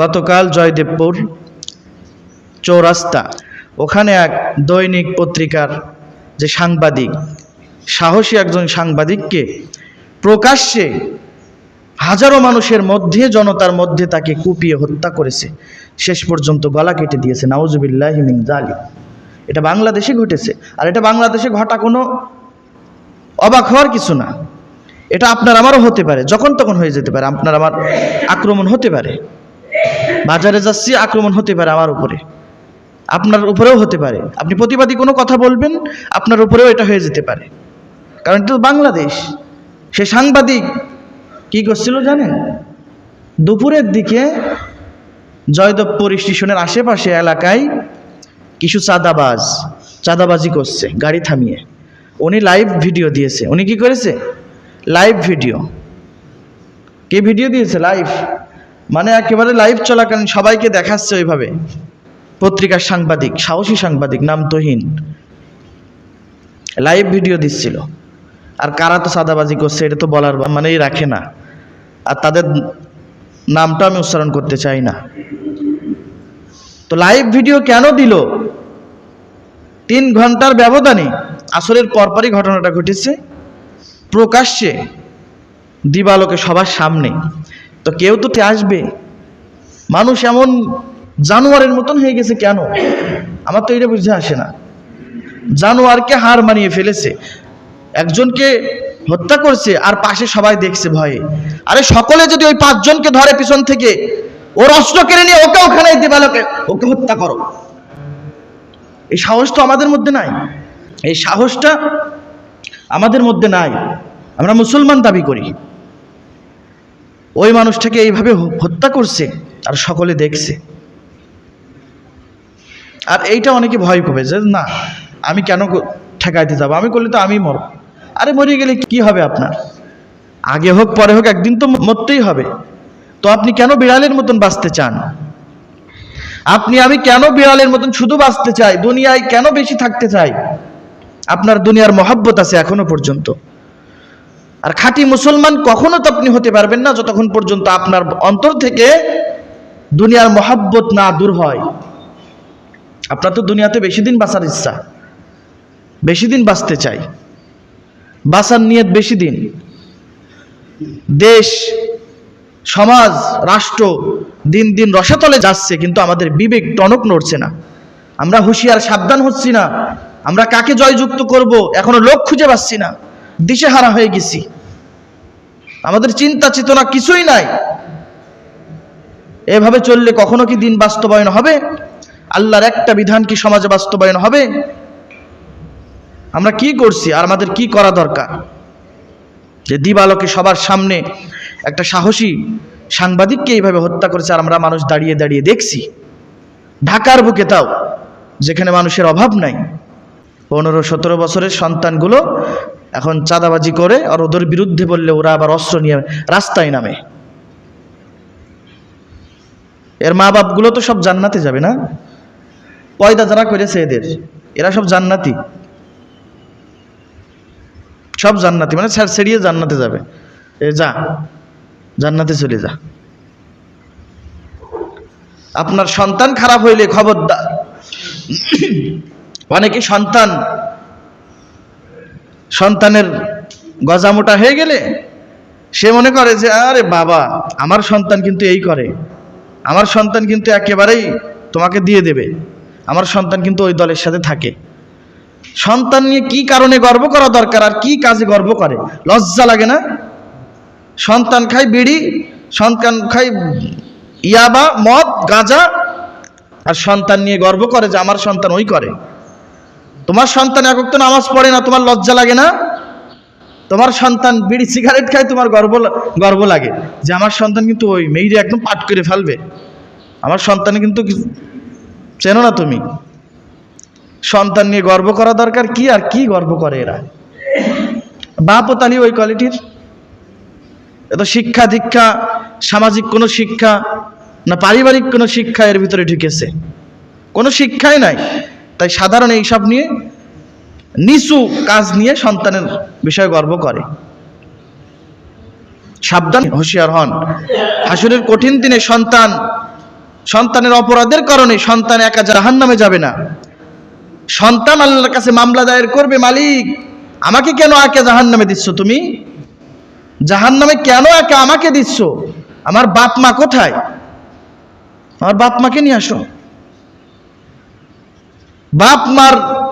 গতকাল জয়দেবপুর চৌরাস্তা, ওখানে এক দৈনিক পত্রিকার যে সাংবাদিক, সাহসী একজন সাংবাদিককে প্রকাশ্যে হাজারো মানুষের মধ্যে, জনতার মধ্যে তাকে কুপিয়ে হত্যা করেছে। শেষ পর্যন্ত গলা কেটে দিয়েছে, নাউজুবিল্লাহ মিন জালি এটা বাংলাদেশে ঘটেছে। আর এটা বাংলাদেশে ঘটা কোনো অবাক হওয়ার কিছু না। এটা আপনার আমারও হতে পারে, যখন তখন হয়ে যেতে পারে, আপনার আমার আক্রমণ হতে পারে। বাজারে যাচ্ছি, আক্রমণ হতে পারে আমার উপরে। আপনার উপরেও হতে পারে। আপনি প্রতিবাদী কোনো কথা বলবেন, আপনার উপরেও এটা হয়ে যেতে পারে। কারণ এটা বাংলাদেশ। সে সাংবাদিক কি করছিল জানেন? দুপুরের দিকে জয়দেবপুর স্টেশনের আশেপাশে এলাকায় কিছু চাঁদাবাজ, চাঁদাবাজি করছে, গাড়ি থামিয়ে। উনি লাইভ ভিডিও দিয়েছে। উনি কি করেছে? লাইভ ভিডিও কে ভিডিও দিয়েছে? লাইভ মানে একেবারে লাইভ চলাকালীন সবাইকে দেখাচ্ছে ওইভাবে। পত্রিকার সাংবাদিক, সাহসী সাংবাদিক, নাম তহিন। লাইভ ভিডিও দিচ্ছিল। আর কারা তো সাদাবাজি করছে, এটা তো বলার মানেই রাখে না। আর তাদের নামটা আমি উচ্চারণ করতে চাই না। তো লাইভ ভিডিও কেন দিল? তিন ঘণ্টার ব্যবধানে আসরের পরপরই ঘটনাটা ঘটেছে। প্রকাশ্যে দিবালোকে সবার সামনে। তো কেউ তো আসবে। মানুষ এমন জানোয়ারের মতন হয়ে গেছে কেন? আমার তো এটা বুঝে আসে না। জানোয়ারকে হার মানিয়ে ফেলেছে। একজনকে হত্যা করছে আর পাশে সবাই দেখছে ভয়ে। আরে সকলে যদি ওই পাঁচজনকে ধরে পিছন থেকে, ওর অস্ত্র কেড়ে নিয়ে ওকে ওখানে দিবালোকে ওকে হত্যা করো। এই সাহস তো আমাদের মধ্যে নাই। এই সাহসটা আমাদের মধ্যে নাই। আমরা মুসলমান দাবি করি। ওই মানুষটাকে এইভাবে হত্যা করছে আর সকলে দেখছে। আর এইটা অনেকে ভয় করবে যে, না, আমি কেন ঠেকাইতে যাব? আমি করলে তো আমি মর আরে মরে গেলে কি হবে আপনার? আগে হোক, পরে হোক, একদিন তো মরতেই হবে। তো আপনি কেন বিড়ালের মতন বাঁচতে চান? আপনি, আমি কেন বিড়ালের মতন শুধু বাঁচতে চাই? দুনিয়ায় কেন বেশি থাকতে চাই? আপনার দুনিয়ার মহাব্বত আছে এখনও পর্যন্ত। আর খাঁটি মুসলমান কখনো তো আপনি হতে পারবেন না যতক্ষণ পর্যন্ত আপনার অন্তর থেকে দুনিয়ার মহাব্বত না দূর হয়। আপনার তো দুনিয়াতে বেশি দিন বাঁচার ইচ্ছা। বেশি দিন বাঁচতে চাই। বাঁচার নিয়ত বেশি দিন। দেশ, সমাজ, রাষ্ট্র দিন দিন রসাতলে যাচ্ছে, কিন্তু আমাদের বিবেক টনক নড়ছে না। আমরা হুঁশিয়ার সাবধান হচ্ছি না। আমরা কাকে জয়যুক্ত করব? এখনও লোক খুঁজে পাচ্ছি না। দিশেহারা হয়ে গেছি। আমাদের চিন্তা চেতনা কিছুই নাই। এভাবে চললে কখনো কি দিন বাস্তবায়ন হবে? আল্লাহর একটা বিধান কি সমাজে বাস্তবায়ন হবে? আমরা কি করছি? আর আমাদের কি করা দরকার? যে দিবালোকে সবার সামনে একটা সাহসী সাংবাদিককে এইভাবে হত্যা করেছে আর আমরা মানুষ দাঁড়িয়ে দাঁড়িয়ে দেখছি। ঢাকার বুকে তাও, যেখানে মানুষের অভাব নাই। পনেরো, সতেরো বছরের সন্তানগুলো এখন চাঁদাবাজি করে আর ওদের বিরুদ্ধে বললে ওরা আবার অস্ত্র নিয়ে রাস্তায় নামে। এর মা বাপগুলো তো সব জান্নাতে যাবে না? পয়দা যারা করেছে এদের, এরা সব জান্নাতি। সব জান্নাতি মানে ছাড়, ছেড়িয়ে জান্নাতে যাবে। এ যা, জান্নাতে চলে যা। আপনার সন্তান খারাপ হইলে খবরদার অনেকে সন্তান, সন্তানের গজামোটা হয়ে গেলে সে মনে করে যে, আরে বাবা, আমার সন্তান কিন্তু এই করে। আমার সন্তান কিন্তু একেবারেই তোমাকে দিয়ে দেবে। আমার সন্তান কিন্তু ওই দলের সাথে থাকে। সন্তান নিয়ে কি কারণে গর্ব করা দরকার আর কি কাজে গর্ব করে? লজ্জা লাগে না? সন্তান খায় বিড়ি, সন্তান খায় ইয়াবা, মদ, গাঁজা, আর সন্তান নিয়ে গর্ব করে যে, আমার সন্তান ওই করে। তোমার সন্তান একক তো নামাজ পড়ে না, তোমার লজ্জা লাগে না? তোমার সন্তান বিড়ি সিগারেট খায়, তোমার গর্ব গর্ব লাগে। যে আমার সন্তান কিন্তু ওই মেয়েরে একদম পাট করে ফেলবে। আমার সন্তান কিন্তু চেনো না তুমি? সন্তান নিয়ে গর্ব করা দরকার কি আর কি গর্ব করে এরা? বাপও তালি ওই কোয়ালিটির? এত শিক্ষা দীক্ষা, সামাজিক কোনো শিক্ষা না পারিবারিক কোনো শিক্ষা এর ভিতরে ঢুকেছে? কোনো শিক্ষাই নাই। তাই সাধারণ এইসব নিয়ে নিচু কাজ নিয়ে সন্তানের বিষয়ে গর্ব করে। সাবধান হুঁশিয়ার হন। হাসুরের কঠিন দিনে সন্তান, সন্তানের অপরাধের কারণে সন্তান একা জাহান নামে যাবে না। সন্তান আল্লাহর কাছে মামলা দায়ের করবে, মালিক, আমাকে কেন একা জাহান নামে দিচ্ছ তুমি? জাহান নামে কেন একা আমাকে দিচ্ছ? আমার বাপ মা কোথায়? আমার বাপ মাকে নিয়ে আসো। বাপ মার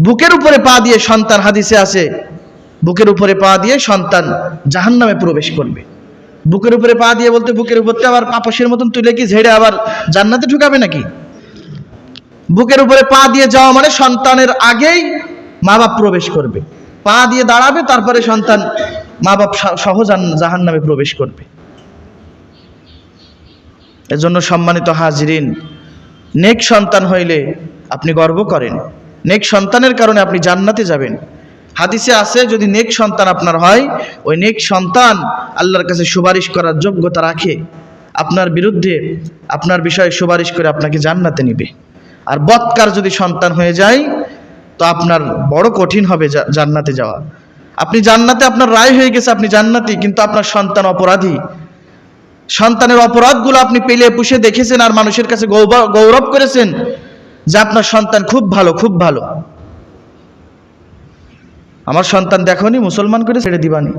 বুকের উপরে পা দিয়ে সন্তান, হাদিসে আছে, বুকের উপরে পা দিয়ে সন্তান জাহান নামে প্রবেশ করবে। বুকের উপরে পা দিয়ে বলতে বুকের উপরতে আবার পাপসের মতন তুলে কি ঝেড়ে আবার জান্নাতে ঢুকাবে নাকি? বুকের উপরে পা দিয়ে যাওয়া মানে সন্তানের আগেই মা বাপ প্রবেশ করবে। পা দিয়ে দাঁড়াবে, তারপরে সন্তান মা বাপ সহ- জাহান নামে প্রবেশ করবে। এজন্য সম্মানিত হাজরিন নেক সন্তান হইলে আপনি গর্ব করেন। নেক সন্তানের কারণে আপনি জান্নাতে যাবেন। হাদিসে আছে, যদি নেক সন্তান আপনার হয়, ওই নেক সন্তান আল্লাহর কাছে সুপারিশ করার যোগ্যতা রাখে। আপনার বিরুদ্ধে আপনার বিষয়ে সুপারিশ করে আপনাকে জান্নাতে নিবে। আর বৎকার যদি সন্তান হয়ে যায়, তো আপনার বড় কঠিন হবে জান্নাতে যাওয়া। আপনি জান্নাতে আপনার রায় হয়ে গেছে, আপনি জান্নাতি, কিন্তু আপনার সন্তান অপরাধী। সন্তানের অপরাধগুলো আপনি পেলে পুষে দেখেছেন আর মানুষের কাছে গৌরব করেছেন যে আপনার সন্তান খুব ভালো খুব ভালো। আমার সন্তান দেখনি, মুসলমান করে ছেড়ে দিবানি।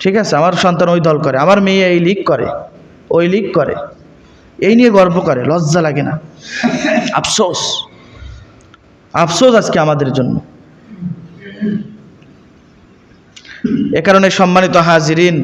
ঠিক আছে, আমার সন্তান ওই দল করে, আমার মেয়ে এই লিগ করে, ওই লিগ করে। এই নিয়ে গর্ব করে, লজ্জা লাগে না। আফসোস। আফসোস আজকে আমাদের জন্য। এ কারণে সম্মানিত হাজিরিন